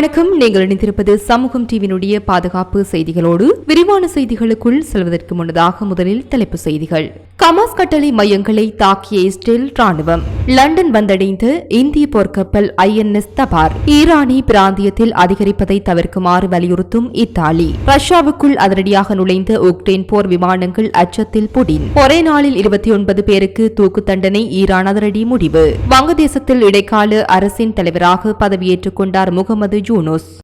வணக்கம். நீங்கள் இணைந்திருப்பது சமூகம் டிவியினுடைய பாதுகாப்பு செய்திகளோடு விரிவான செய்திகளுக்குள் செல்வதற்கு முன்னதாக முதலில் தலைப்பு செய்திகள். கமாஸ் கட்டளை மையங்களை தாக்கிய இஸ்ரேல் ராணுவம். லண்டன் வந்தடைந்த இந்திய போர்க்கப்பல் ஐஎன்எஸ் தபார். ஈரானி பிராந்தியத்தில் அதிகரிப்பதை தவிர்க்குமாறு வலியுறுத்தும் இத்தாலி. ரஷ்யாவுக்குள் அதிரடியாக நுழைந்த உக்ரைன் போர் விமானங்கள் அச்சத்தில் புடின். ஒரே நாளில் இருபத்தி ஒன்பது பேருக்கு தூக்கு தண்டனை ஈரான் அதிரடி முடிவு. வங்கதேசத்தில் இடைக்கால அரசின் தலைவராக பதவியேற்றுக் கொண்டார் முகமது ஜூனோஸ்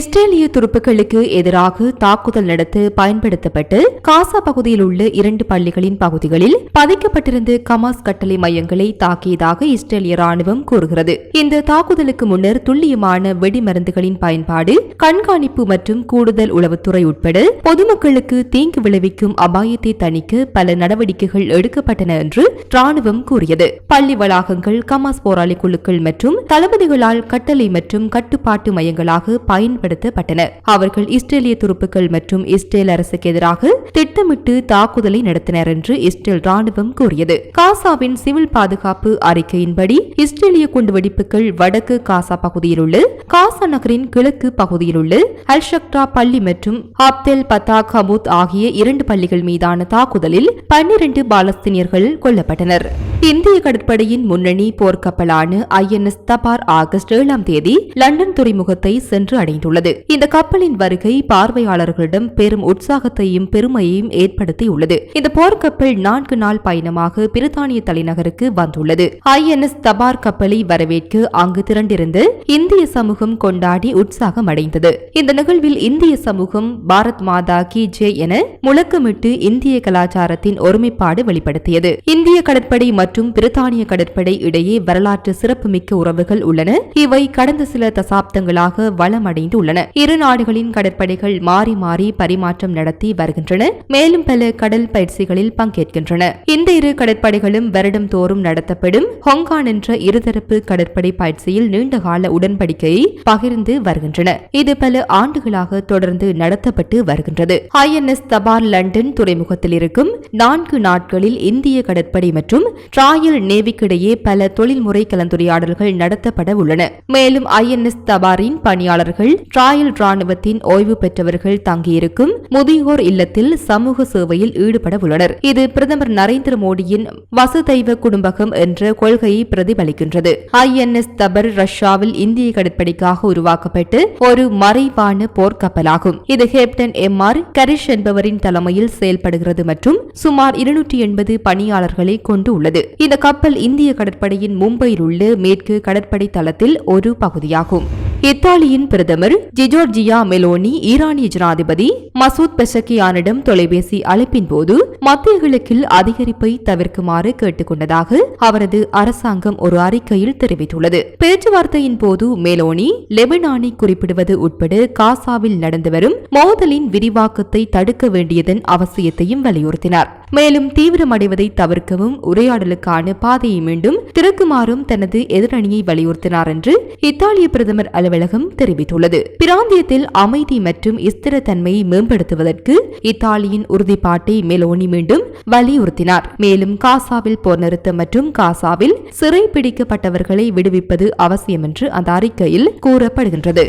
இஸ்ரேலிய துருப்புகளுக்கு எதிராக தாக்குதல் நடத்த பயன்படுத்தப்பட்டு காசா பகுதியில் உள்ள இரண்டு பள்ளிகளின் பகுதிகளில் பதிக்கப்பட்டிருந்த கமாஸ் கட்டளை மையங்களை தாக்கியதாக இஸ்ரேலிய ராணுவம் கூறுகிறது. இந்த தாக்குதலுக்கு முன்னர் துல்லியமான வெடிமருந்துகளின் பயன்பாடு கண்காணிப்பு மற்றும் கூடுதல் உளவுத்துறை உட்பட பொதுமக்களுக்கு தீங்கு விளைவிக்கும் அபாயத்தை தணிக்க பல நடவடிக்கைகள் எடுக்கப்பட்டன என்று ராணுவம் கூறியது. பள்ளி வளாகங்கள் கமாஸ் போராளி குழுக்கள் மற்றும் தளபதிகளால் கட்டளை மற்றும் கட்டுப்பாட்டு மையங்களாக பயன் பயன்படுத்தப்பட்டன அவர்கள் இஸ்ரேலிய துருப்புகள் மற்றும் இஸ்ரேல் அரசுக்கு எதிராக திட்டமிட்டு தாக்குதலை நடத்தினர் என்று இஸ்ரேல் ராணுவம் கூறியது. காசாவின் சிவில் பாதுகாப்பு அறிக்கையின்படி இஸ்ரேலிய குண்டுவெடிப்புகள் வடக்கு காசா பகுதியில் உள்ள காசா நகரின் கிழக்கு பகுதியில் உள்ள அல்ஷக்ரா பள்ளி மற்றும் அப்தெல் பத்தா கமுத் ஆகிய இரண்டு பள்ளிகள் மீதான தாக்குதலில் பன்னிரண்டு பாலஸ்தீனியர்கள் கொல்லப்பட்டனர். இந்திய கடற்படையின் முன்னணி போர்க்கப்பலான ஐஎன்எஸ் தபார் ஆகஸ்ட் ஏழாம் தேதி லண்டன் துறைமுகத்தை சென்று அடைந்துள்ளது. இந்த கப்பலின் வருகை பார்வையாளர்களிடம் பெரும் உற்சாகத்தையும் பெருமையையும் ஏற்படுத்தியுள்ளது. இந்த போர்க்கப்பல் நான்கு நாள் பயணமாக பிரித்தானிய தலைநகருக்கு வந்துள்ளது. ஐஎன்எஸ் தபார் கப்பலை வரவேற்க அங்கு திரண்டிருந்து இந்திய சமூகம் கொண்டாடி உற்சாகம் அடைந்தது இந்த நிகழ்வில் இந்திய சமூகம் பாரத் மாதா கி ஜே என முழக்கமிட்டு இந்திய கலாச்சாரத்தின் ஒருமைப்பாடு வெளிப்படுத்தியது. இந்திய கடற்படை மற்றும் பிரித்தானிய கடற்படை இடையே வரலாற்று சிறப்புமிக்க உறவுகள் உள்ளன. இவை கடந்த சில தசாப்தங்களாக வளமடைந்து உள்ளன. இரு நாடுகளின் கடற்படைகள் மாறி மாறி பரிமாற்றம் நடத்தி வருகின்றன. மேலும் பல கடல் பயிற்சிகளில் பங்கேற்கின்றன. இந்த இரு கடற்படைகளும் வருடம் தோறும் நடத்தப்படும் ஹொங்கான் என்ற இருதரப்பு கடற்படை பயிற்சியில் நீண்டகால உடன்படிக்கையை பகிர்ந்து வருகின்றன. இது பல ஆண்டுகளாக தொடர்ந்து நடத்தப்பட்டு வருகின்றது. ஐஎன்எஸ் தபார் லண்டன் துறைமுகத்தில் இருக்கும் நான்கு நாட்களில் இந்திய கடற்படை மற்றும் ராயல் நேவிக்கிடையே பல தொழில்முறை கலந்துரையாடல்கள் நடத்தப்பட உள்ளன. மேலும் ஐஎன்எஸ் தபாரின் பணியாளர்கள் ட்ராயல் ராணுவத்தின் ஓய்வு பெற்றவர்கள் தங்கியிருக்கும் முதியோர் இல்லத்தில் சமூக சேவையில் ஈடுபட உள்ளனர். இது பிரதமர் நரேந்திர மோடியின் வசுதைவ குடும்பகம் என்ற கொள்கையை பிரதிபலிக்கின்றது. ஐஎன்எஸ் தபர் ரஷ்யாவில் இந்திய கடற்படைக்காக உருவாக்கப்பட்டு ஒரு மறைவான போர்க்கப்பலாகும். இது கேப்டன் எம் ஆர் கரிஷ் என்பவரின் தலைமையில் செயல்படுகிறது மற்றும் சுமார் இருநூற்றி எண்பது பணியாளர்களை கொண்டு உள்ளது. இந்த கப்பல் இந்திய கடற்படையின் மும்பையில் உள்ள மேற்கு கடற்படை தளத்தில் ஒரு பகுதியாகும். இத்தாலியின் பிரதமர் ஜிஜோர்ஜியா மெலோனி ஈரானிய ஜனாதிபதி மசூத் பெசக்கியானிடம் தொலைபேசி அழைப்பின் போது மத்திய கிழக்கில் அதிகரிப்பை தவிர்க்குமாறு கேட்டுக்கொண்டதாக அவரது அரசாங்கம் ஒரு அறிக்கையில் தெரிவித்துள்ளது. பேச்சுவார்த்தையின் போது மெலோனி லெபனானை குறிப்பிடுவது உட்பட காசாவில் நடந்து வரும் மோதலின் விரிவாக்கத்தை தடுக்க வேண்டியதன் அவசியத்தையும் வலியுறுத்தினார். மேலும் தீவிரமடைவதை தவிர்க்கவும் உரையாடலுக்கான பாதையை மீண்டும் திறக்குமாறும் தனது எதிரணியை வலியுறுத்தினார் என்று இத்தாலிய பிரதமர் அலுவலகம் தெரிவித்துள்ளது. பிராந்தியத்தில் அமைதி மற்றும் ஸ்திரத்தன்மையை மேம்படுத்துவதற்கு இத்தாலியின் உறுதிப்பாட்டை மெலோனி மீண்டும் வலியுறுத்தினார். மேலும் காசாவில் போர் நிறுத்தம் மற்றும் காசாவில் சிறை பிடிக்கப்பட்டவர்களை விடுவிப்பது அவசியம் என்று அந்த அறிக்கையில் கூறப்படுகின்றது.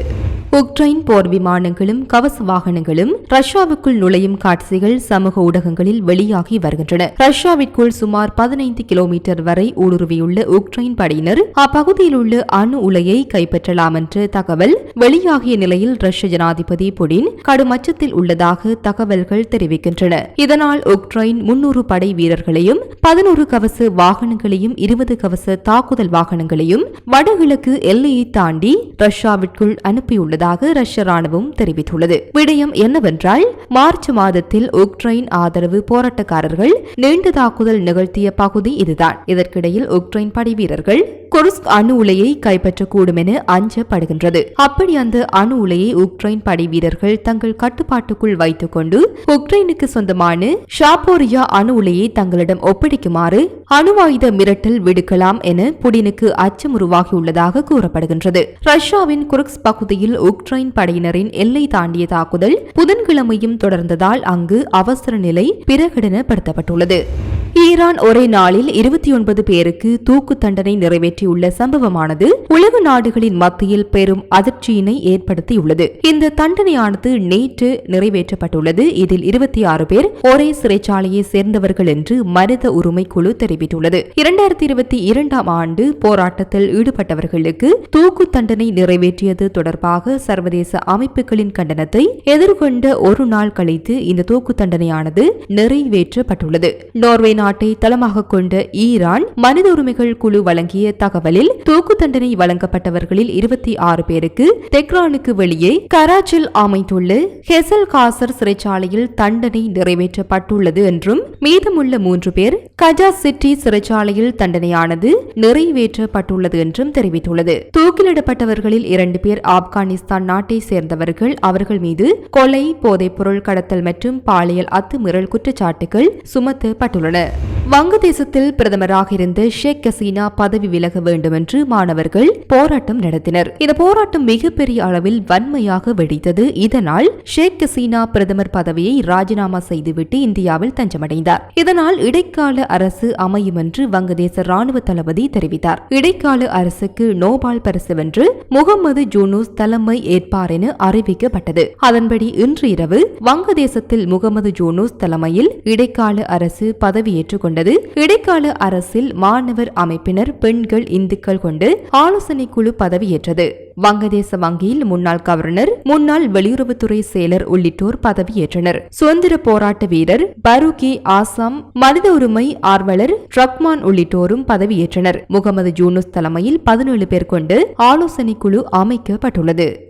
உக்ரைன் போர் விமானங்களும் கவச வாகனங்களும் ரஷ்யாவுக்குள் நுழையும் காட்சிகள் சமூக ஊடகங்களில் வெளியாகி வருகின்றன. ரஷ்யாவிற்குள் சுமார் பதினைந்து கிலோமீட்டர் வரை ஊடுருவியுள்ள உக்ரைன் படையினர் அப்பகுதியில் உள்ள அணு உலையை கைப்பற்றலாம் என்ற தகவல் வெளியாகிய நிலையில் ரஷ்ய ஜனாதிபதி புடின் கடும் அச்சத்தில் உள்ளதாக தகவல்கள் தெரிவிக்கின்றன. இதனால் உக்ரைன் முன்னூறு படை வீரர்களையும் பதினோரு கவச வாகனங்களையும் இருபது கவச தாக்குதல் வாகனங்களையும் வடகிழக்கு எல்லையை தாண்டி ரஷ்யாவிற்குள் அனுப்பியுள்ளது. உள்ளதாக ரஷ்ய ராணுவம் தெரிவித்துள்ளது. விடயம் என்னவென்றால் மார்ச் மாதத்தில் உக்ரைன் ஆதரவு போராட்டக்காரர்கள் நீண்ட தாக்குதல் நிகழ்த்திய பகுதி இதுதான். இதற்கிடையில் உக்ரைன் படை வீரர்கள் குருஸ்க் அணு உலையை கைப்பற்றக்கூடும் என அஞ்சப்படுகின்றது. அப்படி அந்த அணு உலையை உக்ரைன் படை வீரர்கள் தங்கள் கட்டுப்பாட்டுக்குள் வைத்துக் கொண்டு உக்ரைனுக்கு சொந்தமான ஷாப்போரியா அணு உலையை தங்களிடம் ஒப்படைக்குமாறு அணுவாயுத மிரட்டல் விடுக்கலாம் என புடினுக்கு அச்சம் உருவாகியுள்ளதாக கூறப்படுகின்றது. ரஷ்யாவின் குருக்ஸ் பகுதியில் உக்ரைன் படையினரின் எல்லை தாண்டிய தாக்குதல் புதன்கிழமையும் தொடர்ந்ததால் அங்கு அவசர நிலை பிரகடனப்படுத்தப்பட்டுள்ளது. ஈரான் ஒரே நாளில் இருபத்தி ஒன்பது பேருக்கு தூக்கு தண்டனை நிறைவேற்றியுள்ள சம்பவமானது உலக நாடுகளின் மத்தியில் பெரும் அதிர்ச்சியினை ஏற்படுத்தியுள்ளது. இந்த தண்டனையானது நேற்று நிறைவேற்றப்பட்டுள்ளது. இதில் இருபத்தி ஆறு பேர் ஒரே சிறைச்சாலையை சேர்ந்தவர்கள் என்று மனித உரிமை குழு தெரிவித்துள்ளது. இரண்டாயிரத்தி இருபத்தி இரண்டாம் ஆண்டு போராட்டத்தில் ஈடுபட்டவர்களுக்கு தூக்கு தண்டனை நிறைவேற்றியது தொடர்பாக சர்வதேச அமைப்புகளின் கண்டனத்தை எதிர்கொண்ட ஒரு நாள் கழித்து இந்த தூக்கு தண்டனையானது நிறைவேற்றப்பட்டுள்ளது. நோர்வே நாட்டை தளமாக கொண்ட ஈரான் மனித உரிமைகள் குழு வழங்கிய தகவலில் தூக்கு தண்டனை வழங்கப்பட்டவர்களில் இருபத்தி ஆறு பேருக்கு தெக்ரானுக்கு வெளியே கராச்சில் அமைந்துள்ள ஹெசல் காசர் சிறைச்சாலையில் தண்டனை நிறைவேற்றப்பட்டுள்ளது என்றும் மீதமுள்ள மூன்று பேர் கஜா சிட்டி சிறைச்சாலையில் தண்டனையானது நிறைவேற்றப்பட்டுள்ளது என்றும் தெரிவித்துள்ளது. தூக்கிலிடப்பட்டவர்களில் இரண்டு பேர் ஆப்கானிஸ்தான் நாட்டை சேர்ந்தவர்கள் அவர்கள் மீது கொலை போதைப்பொருள் கடத்தல் மற்றும் பாலியல் அத்துமீறல் குற்றச்சாட்டுகள் சுமத்தப்பட்டுள்ளன. வங்கதேசத்தில் பிரதமராக இருந்த ஷேக் ஹசீனா பதவி விலக வேண்டும் என்று மாணவர்கள் போராட்டம் நடத்தினர். இந்த போராட்டம் மிகப்பெரிய அளவில் வன்மையாக வெடித்தது. இதனால் ஷேக் ஹசீனா பிரதமர் பதவியை ராஜினாமா செய்துவிட்டு இந்தியாவில் தஞ்சமடைந்தார். இதனால் இடைக்கால அரசு அமையும் என்று வங்கதேச ராணுவ தளபதி தெரிவித்தார். இடைக்கால அரசுக்கு நோபால் பரிசு வென்று முகமது ஜூனூஸ் தலைமை ஏற்பார் என அறிவிக்கப்பட்டது. அதன்படி இன்று இரவு வங்கதேசத்தில் முகமது ஜூனூஸ் தலைமையில் இடைக்கால அரசு பதவியேற்றுக் கொண்டது. இடைக்கால அரசில் மாணவர் அமைப்பினர் பெண்கள் இந்துக்கள் கொண்டு ஆலோசனை குழு பதவியேற்றது. வங்கதேச வங்கியில் முன்னாள் கவர்னர் முன்னாள் வெளியுறவுத்துறை செயலர் உள்ளிட்டோர் பதவியேற்றனர். சுதந்திர போராட்ட வீரர் பரூகி ஆசாம் மனித உரிமை ஆர்வலர் ரக்மான் உள்ளிட்டோரும் பதவியேற்றனர். முகமது ஜூனுஸ் தலைமையில் பதினேழு பேர் கொண்டு ஆலோசனை குழு அமைக்கப்பட்டுள்ளது.